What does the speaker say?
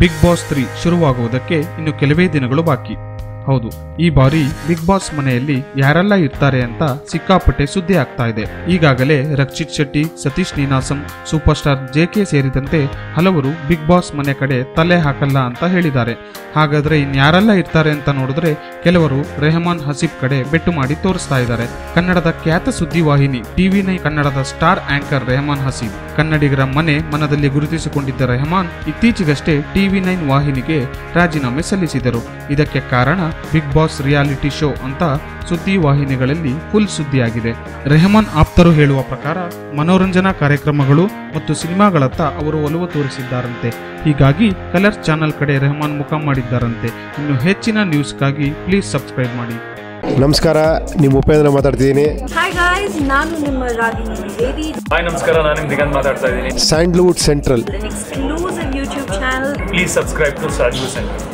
Big boss three ಶುರುವಾಗುವುದಕ್ಕೆ ಇನ್ನು ಕೆಲವೇ ದಿನಗಳು ಬಾಕಿ. ಹೌದು, ಈ ಬಾರಿ ಬಿಗ್ ಬಾಸ್ ಮನೆಯಲ್ಲಿ ಯಾರೆಲ್ಲ ಇರ್ತಾರೆ ಅಂತ ಸಿಕ್ಕಾಪಟ್ಟೆ ಸುದ್ದಿ ಆಗ್ತಾ ಇದೆ. ಈಗಾಗಲೇ Rakshit Shetty, Sathish Ninasam super star JK ಸೇರಿದಂತೆ ಹಲವರು ಬಿಗ್ ಬಾಸ್ ಮನೆ ಕಡೆ ತಲೆ ಹಾಕಲ್ಲ ಅಂತ ಹೇಳಿದ್ದಾರೆ. ಹಾಗಾದ್ರೆ ಇನ್ಯಾರೆಲ್ಲ ಇರ್ತಾರೆ ಅಂತ ನೋಡಿದ್ರೆ ಕೆಲವರು ರೆಹಮಾನ್ ಹಸೀಬ್ ಕಡೆ ಬೆಟ್ಟು ಮಾಡಿ ತೋರಿಸ್ತಾ ಇದ್ದಾರೆ. ಕನ್ನಡದ ಖ್ಯಾತ ಸುದ್ದಿ ವಾಹಿನಿ ಟಿವಿ ನೈ ಕನ್ನಡದ ಸ್ಟಾರ್ ಆಂಕರ್ ರೆಹಮಾನ್ ಹಸೀಬ್. ಕನ್ನಡಿಗರ ಮನೆ ಮನದಲ್ಲಿ ಗುರುತಿಸಿಕೊಂಡಿದ್ದ ರೆಹಮಾನ್ ಇತ್ತೀಚೆಗಷ್ಟೇ ಟಿವಿ ನೈನ್ ವಾಹಿನಿಗೆ ರಾಜೀನಾಮೆ ಸಲ್ಲಿಸಿದರು. ಇದಕ್ಕೆ ಕಾರಣ ಬಿಗ್ ಬಾಸ್ ರಿಯಾಲಿಟಿ ಶೋ ಅಂತ ಸುದ್ದಿ ವಾಹಿನಿಗಳಲ್ಲಿ ಫುಲ್ ಸುದ್ದಿಯಾಗಿದೆ. ರೆಹಮಾನ್ ಆಪ್ತರು ಹೇಳುವ ಪ್ರಕಾರ ಮನೋರಂಜನಾ ಕಾರ್ಯಕ್ರಮಗಳು ಮತ್ತು ಸಿನಿಮಾಗಳತ್ತ ಅವರು ಒಲವು ತೋರಿಸಿದ್ದಾರಂತೆ. ಹೀಗಾಗಿ ಕಲರ್ಸ್ ಚಾನೆಲ್ ಕಡೆ ರೆಹಮಾನ್ ಮುಖ ಮಾಡಿದ್ದಾರಂತೆ. ಇನ್ನು ಹೆಚ್ಚಿನ ನ್ಯೂಸ್ಗಾಗಿ ಪ್ಲೀಸ್ ಸಬ್ಸ್ಕ್ರೈಬ್ ಮಾಡಿ. ನಮಸ್ಕಾರ ನಿಮ್ಮ ಉಪೇಂದ್ರ ಮಾತಾಡ್ತಿದ್ದೀನಿ. ನಾನು ನಿಮ್ಮ ರಾಗಿಣಿ ದ್ವಿವೇದಿ ಹಾಯ್ ನಮಸ್ಕಾರ ನಾನು ನಿಮ್ ದಿಗಂತ್ ಮಾತಾಡ್ತಾ ಇದ್ದೀನಿ. Sandalwood central. Exclusive YouTube channel please subscribe to Sandalwood centre